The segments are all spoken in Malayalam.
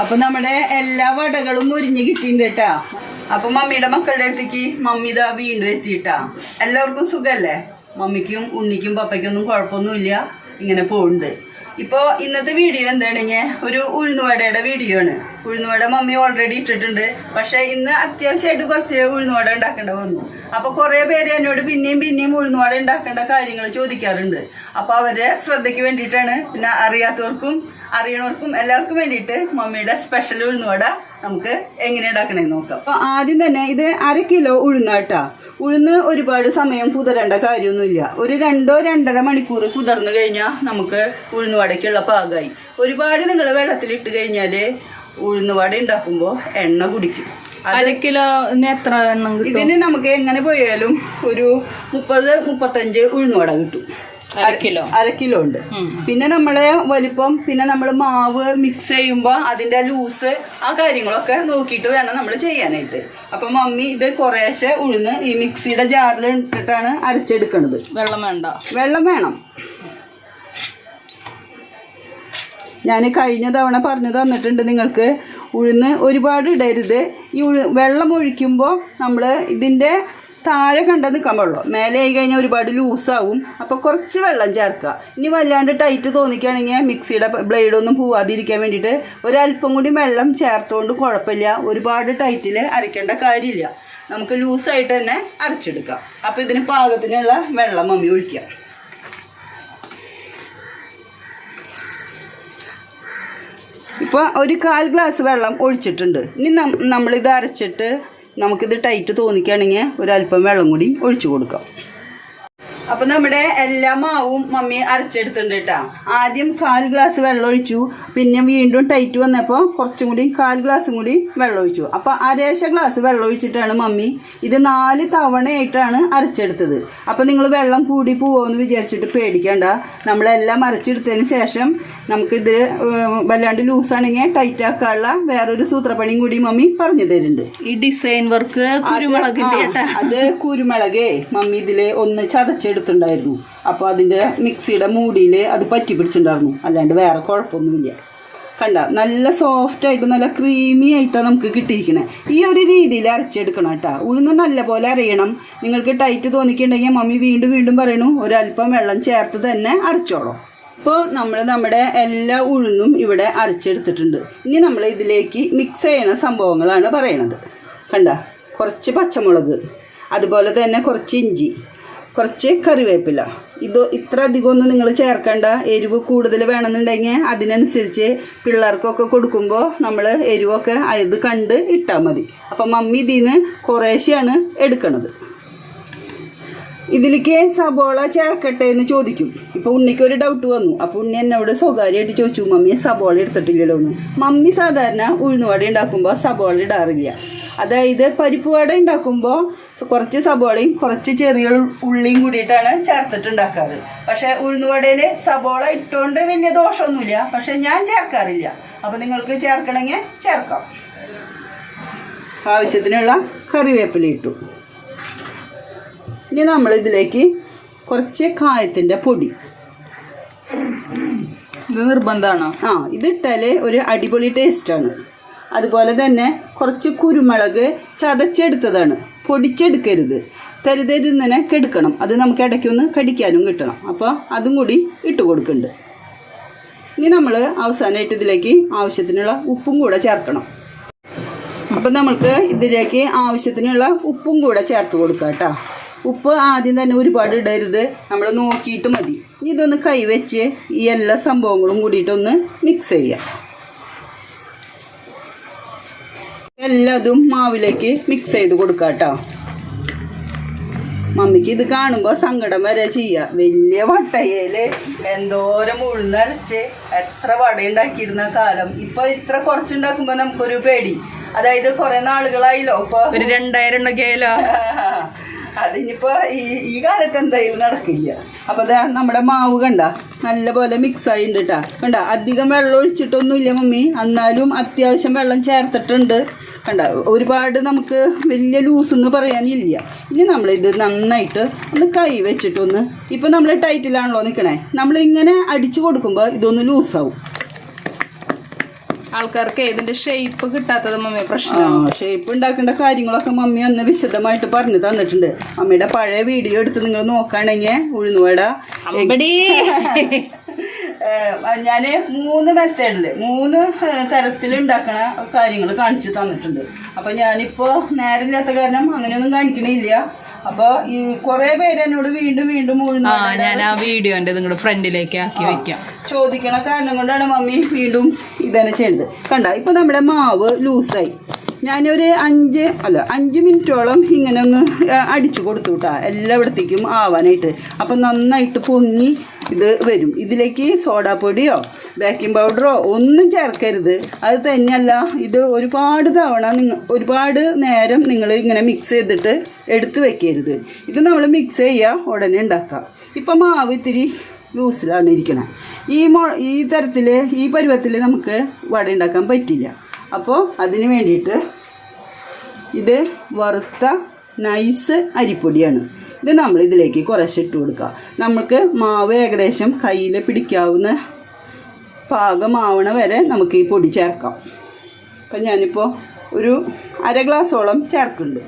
അപ്പൊ നമ്മുടെ എല്ലാ വടകളും മുരിഞ്ഞ് കിട്ടിയിട്ടുണ്ട് കേട്ടാ. അപ്പൊ മമ്മിയുടെ മക്കളുടെ അടുത്തേക്ക് മമ്മി ഇതാ വീണ്ടും എത്തിയിട്ടാ. എല്ലാവർക്കും സുഖല്ലേ? മമ്മിക്കും ഉണ്ണിക്കും പപ്പയ്ക്കും ഒന്നും കുഴപ്പമൊന്നുമില്ല. ഇങ്ങനെ പോകുന്നുണ്ട് ഇപ്പോ ഇന്നത്തെ വീഡിയോ എന്താണെങ്കിൽ ഒരു ഉഴുന്നുവടയുടെ വീഡിയോ ആണ്. ഉഴുന്നുവട മമ്മി ഓൾറെഡി ഇട്ടിട്ടുണ്ട്. പക്ഷെ ഇന്ന് അത്യാവശ്യമായിട്ട് കുറച്ച് ഉഴുന്നുവട ഉണ്ടാക്കേണ്ട വന്നു. അപ്പൊ കുറെ പേര് എന്നോട് പിന്നെയും പിന്നെയും ഉഴുന്നുവട ഉണ്ടാക്കേണ്ട കാര്യങ്ങൾ ചോദിക്കാറുണ്ട്. അപ്പൊ അവരെ ശ്രദ്ധയ്ക്ക് വേണ്ടിയിട്ടാണ്. പിന്നെ അറിയാത്തവർക്കും അറിയണവർക്കും എല്ലാവർക്കും വേണ്ടിയിട്ട് മമ്മിയുടെ സ്പെഷ്യൽ ഉഴുന്നുവട നമുക്ക് എങ്ങനെ ഉണ്ടാക്കണമെന്ന് നോക്കാം. അപ്പൊ ആദ്യം തന്നെ ഇത് അര കിലോ ഉഴുന്നാട്ടാ ഉഴുന്ന് ഒരുപാട് സമയം കുതിരേണ്ട കാര്യമൊന്നുമില്ല. ഒരു രണ്ടോ രണ്ടര മണിക്കൂർ കുതിർന്നു കഴിഞ്ഞാൽ നമുക്ക് ഉഴുന്നുവടയ്ക്കുള്ള പാകമായി ഒരുപാട് നിങ്ങൾ വെള്ളത്തിലിട്ട് കഴിഞ്ഞാൽ ഉഴുന്നുവട ഉണ്ടാക്കുമ്പോൾ എണ്ണ കുടിക്കും. അര കിലോന് എത്ര എണ്ണം ഇതിന് നമുക്ക് എങ്ങനെ പോയാലും ഒരു മുപ്പത് മുപ്പത്തഞ്ച് ഉഴുന്നുവട കിട്ടും. കിലോ. അര കിലോ ഉണ്ട്. പിന്നെ നമ്മളെ വലിപ്പം പിന്നെ നമ്മൾ മാവ് മിക്സ് ചെയ്യുമ്പോൾ അതിന്റെ ലൂസ് ആ കാര്യങ്ങളൊക്കെ നോക്കിയിട്ട് വേണം നമ്മൾ ചെയ്യാനായിട്ട്. അപ്പൊ മമ്മി ഇത് കുറേശ്ശെ ഉഴുന്ന് ഈ മിക്സിയുടെ ജാറിൽ ഇട്ടിട്ടാണ് അരച്ചെടുക്കണത്. വെള്ളം വേണ്ട. വെള്ളം വേണം. ഞാൻ കഴിഞ്ഞ തവണ പറഞ്ഞു തന്നിട്ടുണ്ട് നിങ്ങൾക്ക് ഉഴുന്ന് ഒരുപാട് ഇടരുത്. ഈ ഉഴു വെള്ളം ഒഴിക്കുമ്പോൾ നമ്മൾ ഇതിന്റെ താഴെ കണ്ട നിൽക്കാൻ പാടുള്ളൂ. മേലെ ആയി കഴിഞ്ഞാൽ ഒരുപാട് ലൂസാവും അപ്പോൾ കുറച്ച് വെള്ളം ചേർക്കുക. ഇനി വല്ലാണ്ട് ടൈറ്റ് തോന്നിക്കുകയാണെങ്കിൽ മിക്സിയുടെ ബ്ലേഡൊന്നും പോവാതിരിക്കാൻ വേണ്ടിയിട്ട് ഒരല്പം കൂടി വെള്ളം ചേർത്തുകൊണ്ട് കുഴപ്പമില്ല. ഒരുപാട് ടൈറ്റിൽ അരയ്ക്കേണ്ട കാര്യമില്ല. നമുക്ക് ലൂസായിട്ട് തന്നെ അരച്ചെടുക്കാം. അപ്പോൾ ഇതിന് പാകത്തിനുള്ള വെള്ളം മമ്മി ഒഴിക്കാം. ഇപ്പോൾ ഒരു കാൽ ഗ്ലാസ് വെള്ളം ഒഴിച്ചിട്ടുണ്ട്. ഇനി നമ്മളിത് അരച്ചിട്ട് നമുക്കിത് ടൈറ്റ് തോന്നിക്കുകയാണെങ്കിൽ ഒരല്പം വെള്ളം കൂടി ഒഴിച്ചു കൊടുക്കാം. അപ്പൊ നമ്മുടെ എല്ലാ മാവും മമ്മി അരച്ചെടുത്തിട്ടുണ്ട് കേട്ടാ. ആദ്യം കാൽ ഗ്ലാസ് വെള്ളം ഒഴിച്ചു. പിന്നെ വീണ്ടും ടൈറ്റ് വന്നപ്പോൾ കുറച്ചും കൂടി കാൽ ഗ്ലാസും കൂടി വെള്ളം ഒഴിച്ചു. അപ്പൊ അരേശ ഗ്ലാസ് വെള്ളം ഒഴിച്ചിട്ടാണ് മമ്മി ഇത് നാല് തവണയായിട്ടാണ് അരച്ചെടുത്തത്. അപ്പൊ നിങ്ങൾ വെള്ളം കൂടി പോവോന്ന് വിചാരിച്ചിട്ട് പേടിക്കണ്ട. നമ്മളെല്ലാം അരച്ചെടുത്തതിന് ശേഷം നമുക്കിത് വല്ലാണ്ട് ലൂസാണെങ്കിൽ ടൈറ്റ് ആക്കാനുള്ള വേറൊരു സൂത്രപ്പണിയും കൂടി മമ്മി പറഞ്ഞു തരുന്നുണ്ട്. ഈ ഡിസൈൻ വർക്ക് കുരുമുളകിന്റെ ആ, അത് കുരുമുളകേ മമ്മി ഇതിൽ ഒന്ന് ചതച്ചെടുത്തിട്ടുണ്ടായിരുന്നു അപ്പോൾ അതിന്റെ മിക്സിയുടെ മൂടിയിൽ അത് പറ്റി പിടിച്ചിട്ടുണ്ടായിരുന്നു. അല്ലാണ്ട് വേറെ കുഴപ്പമൊന്നുമില്ല. കണ്ട നല്ല സോഫ്റ്റ് ആയിട്ട് നല്ല ക്രീമി ആയിട്ടാണ് നമുക്ക് കിട്ടിയിരിക്കുന്നത് ഈ ഒരു രീതിയിൽ അരച്ചെടുക്കണം കേട്ടോ. ഉഴുന്ന് നല്ല പോലെ അറിയണം നിങ്ങൾക്ക് ടൈറ്റ് തോന്നിക്കുന്നുണ്ടെങ്കിൽ മമ്മി വീണ്ടും വീണ്ടും പറയണു ഒരല്പം വെള്ളം ചേർത്ത് തന്നെ അരച്ചോളൂ. ഇപ്പോൾ നമ്മൾ നമ്മുടെ എല്ലാ ഉഴുന്നും ഇവിടെ അരച്ചെടുത്തിട്ടുണ്ട്. ഇനി നമ്മൾ ഇതിലേക്ക് മിക്സ് ചെയ്യണ സംഭവങ്ങളാണ് പറയണത്. കണ്ട കുറച്ച് പച്ചമുളക് അതുപോലെ തന്നെ കുറച്ച് ഇഞ്ചി. കുറച്ച് കറിവേപ്പില. ഇത് ഇത്ര അധികമൊന്നും നിങ്ങൾ ചേർക്കണ്ട. എരിവ് കൂടുതൽ വേണമെന്നുണ്ടെങ്കിൽ അതിനനുസരിച്ച് പിള്ളേർക്കൊക്കെ കൊടുക്കുമ്പോൾ നമ്മൾ എരിവൊക്കെ അത് കണ്ട് ഇട്ടാൽ മതി. അപ്പം മമ്മി ഇതിൽ നിന്ന് കുറേശ്ശെയാണ് എടുക്കണത്. ഇതിലേക്ക് സബോള ചേർക്കട്ടെ എന്ന് ചോദിക്കും. ഇപ്പോൾ ഉണ്ണിക്ക് ഒരു ഡൗട്ട് വന്നു. അപ്പോൾ ഉണ്ണി എന്നോട് സ്വകാര്യമായിട്ട് ചോദിച്ചു മമ്മി സബോള എടുത്തിട്ടില്ലല്ലോ എന്ന്. മമ്മി സാധാരണ ഉഴുന്നുവട ഉണ്ടാക്കുമ്പോൾ സബോള ഇടാറില്ല. അതായത് പരിപ്പ് വട ഉണ്ടാക്കുമ്പോൾ കുറച്ച് സബോളയും കുറച്ച് ചെറിയ ഉള്ളിയും കൂടിയിട്ടാണ് ചേർത്തിട്ടുണ്ടാക്കാറ്. പക്ഷെ ഉഴുന്നുവടയിൽ സബോള ഇട്ടുകൊണ്ട് വലിയ ദോഷമൊന്നുമില്ല. പക്ഷെ ഞാൻ ചേർക്കാറില്ല. അപ്പൊ നിങ്ങൾക്ക് ചേർക്കണമെങ്കിൽ ചേർക്കാം. ആവശ്യത്തിനുള്ള കറിവേപ്പില ഇട്ടു. ഇനി നമ്മൾ ഇതിലേക്ക് കുറച്ച് കായത്തിന്റെ പൊടി. ഇത് നിർബന്ധമാണോ ആ ഇതിട്ടാൽ ഒരു അടിപൊളി ടേസ്റ്റാണ് അതുപോലെ തന്നെ കുറച്ച് കുരുമുളക് ചതച്ചെടുത്തതാണ്. പൊടിച്ചെടുക്കരുത്. തരുതരുന്നതിനെ കെടുക്കണം. അത് നമുക്ക് ഇടയ്ക്കൊന്ന് കടിക്കാനും കിട്ടണം. അപ്പോൾ അതും കൂടി ഇട്ട് കൊടുക്കുന്നുണ്ട്. ഇനി നമ്മൾ അവസാനമായിട്ട് ഇതിലേക്ക് ആവശ്യത്തിനുള്ള ഉപ്പും കൂടെ ചേർക്കണം. അപ്പം നമുക്ക് ഇതിലേക്ക് ആവശ്യത്തിനുള്ള ഉപ്പും കൂടെ ചേർത്ത് കൊടുക്കാം കേട്ടോ. ഉപ്പ് ആദ്യം തന്നെ ഒരുപാട് ഇടരുത്. നമ്മൾ നോക്കിയിട്ട് മതി. ഇനി ഇതൊന്ന് കൈവച്ച് ഈ എല്ലാ സംഭവങ്ങളും കൂടിയിട്ടൊന്ന് മിക്സ് ചെയ്യാം. എല്ലാതും മാവിലേക്ക് മിക്സ് ചെയ്ത് കൊടുക്കാം കേട്ടോ മമ്മിക്ക് ഇത് കാണുമ്പോൾ സങ്കടം വരെ ചെയ്യുക വലിയ വട്ടയേൽ എന്തോരം ഉഴുന്നരച്ച് എത്ര വട ഉണ്ടാക്കിയിരുന്ന കാലം. ഇപ്പൊ ഇത്ര കുറച്ചുണ്ടാക്കുമ്പോ നമുക്കൊരു പേടി. അതായത് കുറെ നാളുകളായില്ലോ. ഇപ്പൊ രണ്ടായിരം എണ്ണൊക്കെ അതിനിപ്പോ ഈ ഈ കാലത്ത് എന്തായാലും നടക്കില്ല. അപ്പൊ അതാ നമ്മുടെ മാവ് കണ്ട നല്ലപോലെ മിക്സ് ആയിട്ടുണ്ട് കേട്ടാ കണ്ട അധികം വെള്ളം ഒഴിച്ചിട്ടൊന്നുമില്ല മമ്മി. എന്നാലും അത്യാവശ്യം വെള്ളം ചേർത്തിട്ടുണ്ട്. കണ്ട ഒരുപാട് നമുക്ക് വലിയ ലൂസ് എന്ന് പറയാനില്ല. ഇനി നമ്മളിത് നന്നായിട്ട് ഒന്ന് കൈ വെച്ചിട്ടൊന്ന് ഇപ്പോൾ നമ്മൾ ടൈറ്റിലാണല്ലോ നിൽക്കണേ നമ്മൾ ഇങ്ങനെ അടിച്ചു കൊടുക്കുമ്പോൾ ഇതൊന്ന് ലൂസാവും ആൾക്കാർക്ക് ഇതിന്റെ ഷേപ്പ് കിട്ടാത്തത് മമ്മി പ്രശ്നം. ഷേപ്പ് ഉണ്ടാക്കേണ്ട കാര്യങ്ങളൊക്കെ മമ്മി അന്ന് വിശദമായിട്ട് പറഞ്ഞു തന്നിട്ടുണ്ട്. അമ്മയുടെ പഴയ വീഡിയോ എടുത്ത് നിങ്ങൾ നോക്കുകയാണെങ്കിൽ ഉഴുന്നുവട. ഞാൻ ഞാൻ മൂന്ന് മെത്തേഡിൽ മൂന്ന് തരത്തിൽ ഉണ്ടാക്കണ കാര്യങ്ങൾ കാണിച്ചു തന്നിട്ടുണ്ട്. അപ്പൊ ഞാനിപ്പോ നേരില്ലാത്ത കാരണം അങ്ങനെയൊന്നും കാണിക്കണില്ല. അപ്പൊ ഈ കുറെ പേര് എന്നോട് വീണ്ടും വീണ്ടും ആ ഞാൻ ആ വീഡിയോന്റെ നിങ്ങളുടെ ഫ്രണ്ടിലേക്ക് ആക്കി വെക്കാം. ചോദിക്കണ കാരണം കൊണ്ടാണ് മമ്മി വീണ്ടും ഇതന്നെ ചെയ്യുന്നത് കണ്ട? ഇപ്പൊ നമ്മുടെ മാവ് ലൂസായി ഞാനൊരു അഞ്ച് അല്ല അഞ്ച് മിനിറ്റോളം ഇങ്ങനെ ഒന്ന് അടിച്ചു കൊടുത്തു കേട്ടാ എല്ലായിടത്തേക്കും ആവാനായിട്ട്. അപ്പം നന്നായിട്ട് പൊങ്ങി ഇത് വരും. ഇതിലേക്ക് സോഡാപ്പൊടിയോ ബേക്കിംഗ് പൗഡറോ ഒന്നും ചേർക്കരുത്. അത് തന്നെയല്ല ഇത് ഒരുപാട് തവണ നിങ്ങൾ ഒരുപാട് നേരം നിങ്ങൾ ഇങ്ങനെ മിക്സ് ചെയ്തിട്ട് എടുത്തു വെക്കരുത്. ഇത് നമ്മൾ മിക്സ് ചെയ്യുക ഉടനെ ഉണ്ടാക്കാം. ഇപ്പം മാവ് ഇത്തിരി ലൂസിലാണ് ഇരിക്കണം. ഈ മൊ ഈ തരത്തിൽ ഈ പരുവത്തിൽ നമുക്ക് വട ഉണ്ടാക്കാൻ പറ്റില്ല. അപ്പോൾ അതിന് വേണ്ടിയിട്ട് ഇത് വറുത്ത നൈസ് അരിപ്പൊടിയാണ്. ഇത് നമ്മൾ ഇതിലേക്ക് കുറച്ച് ഇട്ട് കൊടുക്കുക നമുക്ക് മാവ് ഏകദേശം കയ്യിൽ പിടിക്കാവുന്ന പാകമാവണ വരെ നമുക്ക് ഈ പൊടി ചേർക്കാം. അപ്പം ഞാനിപ്പോൾ ഒരു അര ഗ്ലാസ്സോളം ചേർക്കുന്നുണ്ട്.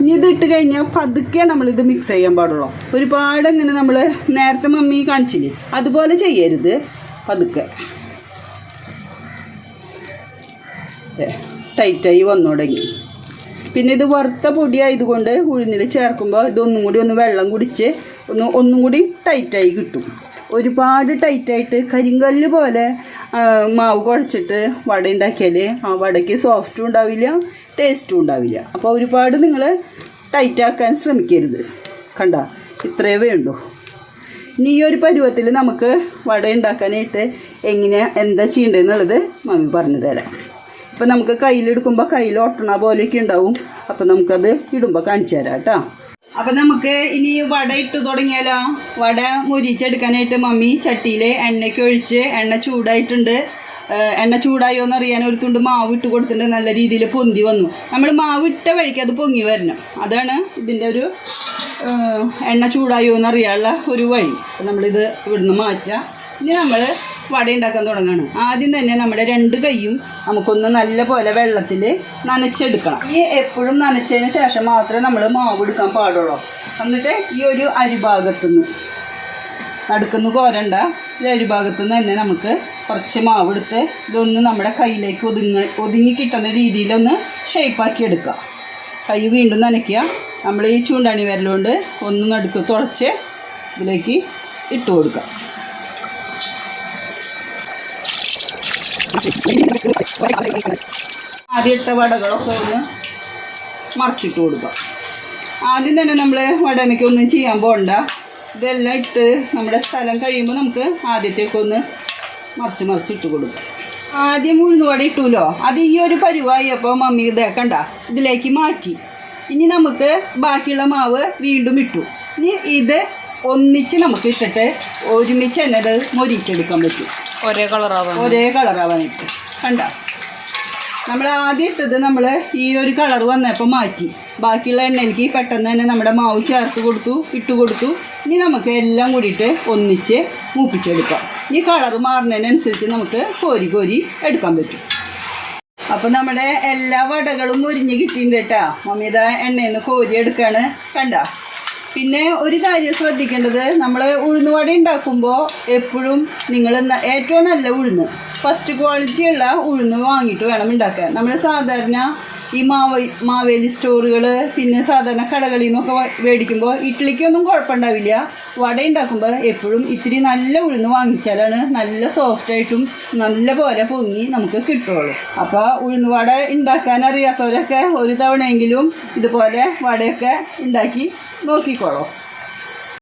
ഇനി ഇത് ഇട്ട് കഴിഞ്ഞാൽ പതുക്കെ നമ്മളിത് മിക്സ് ചെയ്യാൻ പാടുള്ളൂ. ഒരുപാട് ഇങ്ങനെ നമ്മൾ നേരത്തെ മമ്മി കാണിച്ചില്ലേ? അതുപോലെ ചെയ്യരുത്. പതുക്കെ. ടൈറ്റായി വന്നു തുടങ്ങി പിന്നെ ഇത് വറുത്ത പൊടിയായതുകൊണ്ട് ഉഴുന്നിൽ ചേർക്കുമ്പോൾ ഇതൊന്നും കൂടി ഒന്ന് വെള്ളം കുടിച്ച് ഒന്ന് ഒന്നും കൂടി ടൈറ്റായി കിട്ടും. ഒരുപാട് ടൈറ്റായിട്ട് കരിങ്കല്ല് പോലെ മാവ് കുഴച്ചിട്ട് വട ഉണ്ടാക്കിയാൽ ആ വടയ്ക്ക് സോഫ്റ്റും ഉണ്ടാവില്ല ടേസ്റ്റും ഉണ്ടാവില്ല. അപ്പോൾ ഒരുപാട് നിങ്ങൾ ടൈറ്റാക്കാൻ ശ്രമിക്കരുത്. കണ്ട? ഇത്രയേ വേണ്ടൂ. ഇനി ഈ ഒരു പരുവത്തിൽ നമുക്ക് വട ഉണ്ടാക്കാനായിട്ട് എങ്ങനെ എന്താ ചെയ്യേണ്ടതെന്നുള്ളത് മമ്മി പറഞ്ഞു തരാം. ഇപ്പം നമുക്ക് കയ്യിലെടുക്കുമ്പോൾ കയ്യിൽ ഒട്ടണ പോലെയൊക്കെ ഉണ്ടാവും. അപ്പം നമുക്കത് ഇടുമ്പോൾ കാണിച്ചു തരാം കേട്ടോ. അപ്പം നമുക്ക് ഇനി വട ഇട്ട് തുടങ്ങിയാലോ? വട മുരിച്ചെടുക്കാനായിട്ട് മമ്മി ചട്ടിയിൽ എണ്ണയ്ക്ക് ഒഴിച്ച് എണ്ണ ചൂടായിട്ടുണ്ട്. എണ്ണ ചൂടായോ എന്ന് അറിയാൻ ഒരു തുണ്ട് മാവ് ഇട്ട് കൊടുത്തിട്ട് നല്ല രീതിയിൽ പൊന്തി വന്നു. നമ്മൾ മാവ് ഇട്ട വഴിക്ക് അത് പൊങ്ങി വരണം. അതാണ് ഇതിന്റെ ഒരു എണ്ണ ചൂടായോ എന്ന് അറിയാനുള്ള ഒരു വഴി. അപ്പം നമ്മളിത് ഇവിടുന്ന് മാറ്റാം. ഇനി നമ്മൾ വട ഉണ്ടാക്കാൻ തുടങ്ങുകയാണ് ആദ്യം തന്നെ നമ്മുടെ രണ്ട് കൈയും നമുക്കൊന്ന് നല്ല പോലെ വെള്ളത്തിൽ നനച്ചെടുക്കണം. ഈ എപ്പോഴും നനച്ചതിന് ശേഷം മാത്രമേ നമ്മൾ മാവ് എടുക്കാൻ പാടുള്ളൂ. എന്നിട്ട് ഈ ഒരു അരിഭാഗത്തുനിന്ന് നടുക്കുന്ന് കോരണ്ട. ഈ അരിഭാഗത്തുനിന്ന് തന്നെ നമുക്ക് കുറച്ച് മാവ് എടുത്ത് ഇതൊന്ന് നമ്മുടെ കയ്യിലേക്ക് ഒതുങ്ങി ഒതുങ്ങി കിട്ടുന്ന രീതിയിലൊന്ന് ഷേപ്പാക്കി എടുക്കുക കൈ വീണ്ടും നനയ്ക്കുക. നമ്മൾ ഈ ചൂണ്ടാണി വിരലുകൊണ്ട് ഒന്ന് നടുക്ക് തുളച്ച് ഇതിലേക്ക് ഇട്ട് കൊടുക്കുക ആദ്യം ഇട്ട വടകളൊക്കെ ഒന്ന് മറിച്ചിട്ട് കൊടുക്കാം ആദ്യം തന്നെ നമ്മൾ വടമയ്ക്ക് ഒന്നും ചെയ്യാൻ പോകണ്ട ഇതെല്ലാം ഇട്ട് നമ്മുടെ സ്ഥലം കഴിയുമ്പോൾ നമുക്ക് ആദ്യത്തേക്ക് ഒന്ന് മറിച്ച് മറിച്ചിട്ട് കൊടുക്കാം ആദ്യം ഉഴുന്നുവട ഇട്ടൂലോ? അത് ഈ ഒരു പരുവായപ്പോൾ മമ്മി ഇതേക്കണ്ട ഇതിലേക്ക് മാറ്റി. ഇനി നമുക്ക് ബാക്കിയുള്ള മാവ് വീണ്ടും ഇട്ടു. ഇനി ഇത് ഒന്നിച്ച് നമുക്ക് ഇട്ടിട്ട് ഒരുമിച്ച് തന്നെ അത് മൊരിച്ചെടുക്കാൻ പറ്റും. ഒരേ കളറാവാൻ ഒരേ കളറാവാനായിട്ട് കണ്ട? നമ്മൾ ആദ്യം ഇട്ടത് നമ്മൾ ഈ ഒരു കളർ വന്നപ്പോൾ മാറ്റി. ബാക്കിയുള്ള എണ്ണയിലേക്ക് പെട്ടെന്ന് തന്നെ നമ്മുടെ മാവ് ചേർത്ത് കൊടുത്തു ഇട്ട് കൊടുത്തു. ഇനി നമുക്ക് എല്ലാം കൂടിയിട്ട് ഒന്നിച്ച് മൂപ്പിച്ചെടുക്കാം. ഈ കളർ മാറുന്നതിനനുസരിച്ച് നമുക്ക് കോരി കോരി എടുക്കാൻ പറ്റും. അപ്പം നമ്മുടെ എല്ലാ വടകളും മുരിഞ്ഞ് കിട്ടിയിട്ടുണ്ട് കേട്ടാ. മമ്മിത എണ്ണയിൽ നിന്ന് കോരി എടുക്കാണ് കണ്ട? പിന്നെ ഒരു കാര്യം ശ്രദ്ധിക്കേണ്ടത് നമ്മൾ ഉഴുന്നുവട ഉണ്ടാക്കുമ്പോൾ എപ്പോഴും നിങ്ങൾ ഏറ്റവും നല്ല ഉഴുന്ന്. ഫസ്റ്റ് ക്വാളിറ്റി ഉള്ള ഉഴുന്ന് വാങ്ങിയിട്ട് വേണം ഉണ്ടാക്കാൻ. നമ്മൾ സാധാരണ ഈ മാവ മാവേലി സ്റ്റോറുകൾ പിന്നെ സാധാരണ കടകളിൽ നിന്നൊക്കെ മേടിക്കുമ്പോൾ ഇഡ്ഡലിക്കൊന്നും കുഴപ്പമുണ്ടാവില്ല വട ഉണ്ടാക്കുമ്പോൾ എപ്പോഴും ഇത്തിരി നല്ല ഉഴുന്ന് വാങ്ങിച്ചാലാണ് നല്ല സോഫ്റ്റായിട്ടും നല്ല പോലെ പൊങ്ങി നമുക്ക് കിട്ടുള്ളൂ. അപ്പോൾ ഉഴുന്ന് വട ഉണ്ടാക്കാൻ അറിയാത്തവരൊക്കെ ഒരു തവണയെങ്കിലും ഇതുപോലെ വടയൊക്കെ ഉണ്ടാക്കി നോക്കിക്കോളൂ.